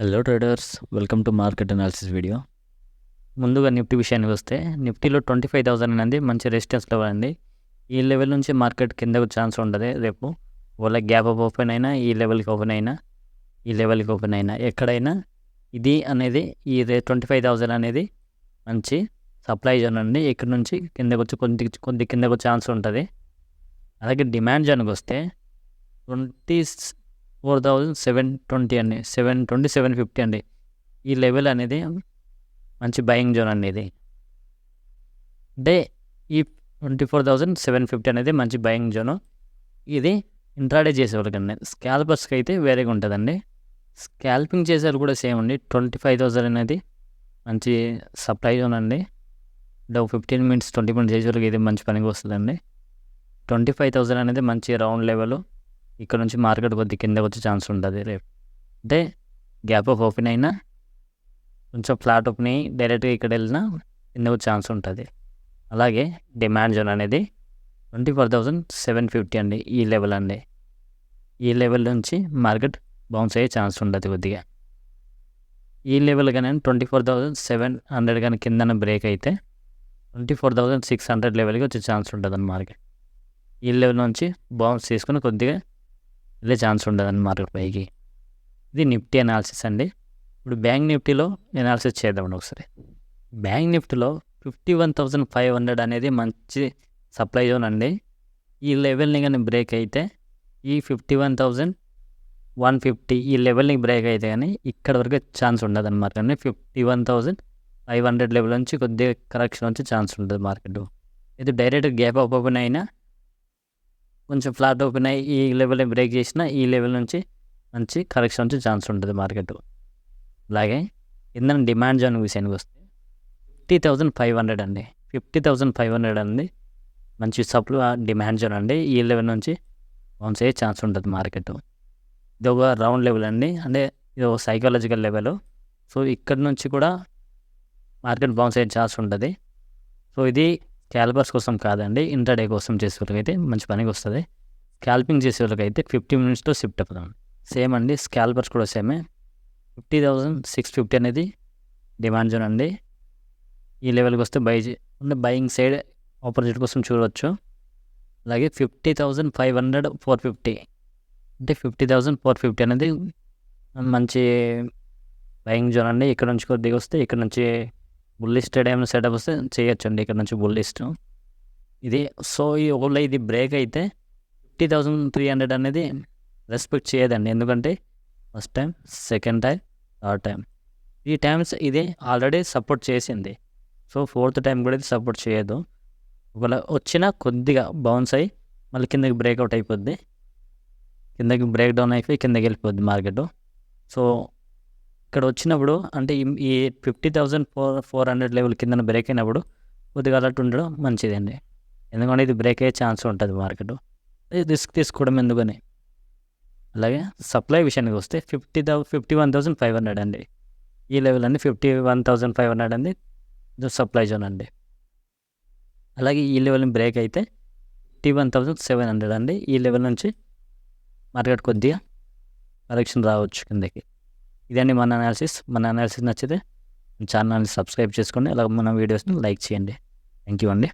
Hello traders welcome to market analysis video ముందుగా Nifty విషయానికి వస్తే నిఫ్టీలో ట్వంటీ ఫైవ్ థౌసండ్ అనేది మంచి రెసిస్టెన్స్ లెవెల్ అండి. ఈ లెవెల్ నుంచి మార్కెట్ కిందకు ఛాన్స్ ఉంటుంది రేపు. వాళ్ళ గ్యాప్ అప్ ఓపెన్ అయినా ఈ లెవెల్కి ఓపెన్ అయినా ఈ లెవెల్కి ఓపెన్ అయినా ఎక్కడైనా ఇది అనేది ఈ రే ట్వంటీ ఫైవ్ థౌసండ్ అనేది మంచి సప్లై జోన్ అండి. ఇక్కడ నుంచి కిందకు వచ్చి కొద్ది కొద్ది కిందకు ఛాన్స్ ఉంటుంది. అలాగే డిమాండ్ జోన్కి వస్తే twenty four thousand seven twenty అండి. సెవెన్ ట్వంటీ సెవెన్ ఫిఫ్టీ అండి. ఈ లెవెల్ అనేది మంచి బయింగ్ జోన్ అనేది. అంటే ఈ twenty four thousand seven fifty అనేది మంచి బయింగ్ జోను ఇది ఇంట్రాడే చేసేవాళ్ళకండి. స్కాల్పర్స్కి అయితే వేరేగా ఉంటుందండి. స్కాల్పింగ్ చేసేవాళ్ళు కూడా సేమ్ అండి. ట్వంటీ ఫైవ్ థౌజండ్ అనేది మంచి సప్లై జోన్ అండి. డౌ ఫిఫ్టీన్ మినిట్స్ ట్వంటీ మినిట్స్ చేసేవాళ్ళకి ఇది మంచి పనికి వస్తుందండి. ట్వంటీ ఫైవ్ థౌజండ్ అనేది మంచి రౌండ్ లెవెల్ ఇక్కడ నుంచి మార్కెట్ కొద్ది కిందకి వచ్చే ఛాన్స్ ఉంటుంది రేపు. అంటే గ్యాప్ ఆఫ్ ఓపెన్ అయినా కొంచెం ఫ్లాట్ ఓపెన్ అయ్యి డైరెక్ట్గా ఇక్కడ వెళ్ళినా కిందకు ఛాన్స్ ఉంటుంది. అలాగే డిమాండ్ జోన్ అనేది twenty four thousand seven fifty అండి ఈ లెవెల్ అండి. ఈ లెవెల్ నుంచి మార్కెట్ బౌన్స్ అయ్యే ఛాన్స్ ఉంటుంది కొద్దిగా. ఈ లెవెల్ కానీ twenty four thousand seven hundred కానీ కిందన బ్రేక్ అయితే twenty four thousand six hundred లెవెల్కి వచ్చే ఛాన్స్ ఉంటుంది మార్కెట్ ఈ లెవెల్ నుంచి బౌన్స్ తీసుకుని కొద్దిగా వెళ్ళే ఛాన్స్ ఉండదండి మార్కెట్ పైకి. ఇది నిఫ్టీ అనాలిసిస్ అండి. ఇప్పుడు బ్యాంక్ నిఫ్టీలో అనాలిసిస్ చేద్దామండి ఒకసారి. బ్యాంక్ నిఫ్టీలో fifty one thousand five hundred అనేది మంచి సప్లై జోన్ అండి. ఈ లెవెల్ని కానీ బ్రేక్ అయితే ఈ fifty one thousand one fifty ఈ లెవెల్ని బ్రేక్ అయితే కానీ ఇక్కడ వరకు ఛాన్స్ ఉండదు అనమాట కానీ fifty one thousand five hundred level నుంచి కొద్దిగా కరెక్షన్ వచ్చి ఛాన్స్ ఉంటుంది మార్కెట్ ఇది డైరెక్ట్ గ్యాప్ ఓపెన్ అయినా కొంచెం ఫ్లాట్ ఓపెన్ అయ్యి ఈ లెవెల్ బ్రేక్ చేసినా ఈ లెవెల్ నుంచి మంచి కరెక్షన్ వచ్చే ఛాన్స్ ఉంటుంది మార్కెట్ అలాగే కింద డిమాండ్ జోన్ విషయానికి వస్తే ఫిఫ్టీ థౌజండ్ ఫైవ్ హండ్రెడ్ అండి. ఫిఫ్టీ థౌజండ్ ఫైవ్ హండ్రెడ్ అండి. మంచి సప్లై డిమాండ్ జోన్ అండి. ఈ లెవెల్ నుంచి బౌన్స్ అయ్యే ఛాన్స్ ఉంటుంది మార్కెట్ ఇది ఒక రౌండ్ లెవెల్ అండి. అంటే ఇది ఒక సైకాలజికల్ లెవెల్ సో ఇక్కడ నుంచి కూడా మార్కెట్ బౌన్స్ అయ్యే ఛాన్స్ ఉంటుంది. సో ఇది క్యాలిపర్స్ కోసం కాదండి ఇంటర్డే కోసం చేసే వాళ్ళకైతే మంచి పనికి వస్తుంది. స్కాల్పింగ్ చేసే వాళ్ళకైతే ఫిఫ్టీ మినిట్స్లో షిఫ్ట్ అవుతాం సేమ్ అండి స్కాల్పర్స్ కూడా సేమే ఫిఫ్టీ థౌజండ్ సిక్స్ ఫిఫ్టీ అనేది డిమాండ్ జోన్ అండి. ఈ లెవెల్కి వస్తే బై అంటే బయింగ్ సైడ్ ఆపోజిట్ కోసం చూడవచ్చు అలాగే fifty thousand five hundred four fifty అంటే ఫిఫ్టీ థౌజండ్ ఫోర్ ఫిఫ్టీ అనేది మంచి బయింగ్ జోన్ అండి. ఇక్కడ నుంచి కొద్దిగా వస్తే ఇక్కడ నుంచి బుల్ స్టేడియం సెటప్ వస్తే చేయొచ్చు అండి ఇక్కడ నుంచి బుల్ లిస్ట్ ఇది సో ఈ ఒకవేళ ఇది బ్రేక్ అయితే ఫిఫ్టీ థౌసండ్ త్రీ హండ్రెడ్ అనేది రెస్పెక్ట్ చేయదండి. ఎందుకంటే first time second time third time ఈ టైమ్స్ ఇది ఆల్రెడీ సపోర్ట్ చేసింది. సో ఫోర్త్ టైం కూడా ఇది సపోర్ట్ చేయదు. ఒకవేళ వచ్చినా కొద్దిగా బౌన్స్ అయ్యి మళ్ళీ కిందకి బ్రేక్అవుట్ అయిపోద్ది. కిందకి బ్రేక్ డౌన్ అయిపోయి కిందకి వెళ్ళిపోద్ది మార్కెట్ సో ఇక్కడ వచ్చినప్పుడు అంటే ఈ fifty thousand four four hundred level కింద బ్రేక్ అయినప్పుడు కొద్దిగా అలర్ట్ ఉండడం మంచిదండి. ఎందుకంటే ఇది బ్రేక్ అయ్యే ఛాన్స్ ఉంటుంది మార్కెట్. రిస్క్ తీసుకోవడం ఎందుకని? అలాగే సప్లై విషయానికి వస్తే fifty thou fifty one thousand five hundred అండి. ఈ లెవెల్ అండి fifty one thousand five hundred అండి. సప్లై జోన్ అండి. అలాగే ఈ లెవెల్ని బ్రేక్ అయితే fifty one thousand seven hundred అండి. ఈ లెవెల్ నుంచి మార్కెట్ కొద్దిగా కరెక్షన్ రావచ్చు కిందకి. ఇదండి మన అనాలిసిస్ మన అనాలిసిస్ నచ్చితే ఛానల్ని సబ్స్క్రైబ్ చేసుకోండి అలాగే మన వీడియోస్ని లైక్ చేయండి. థ్యాంక్ యూ అండి.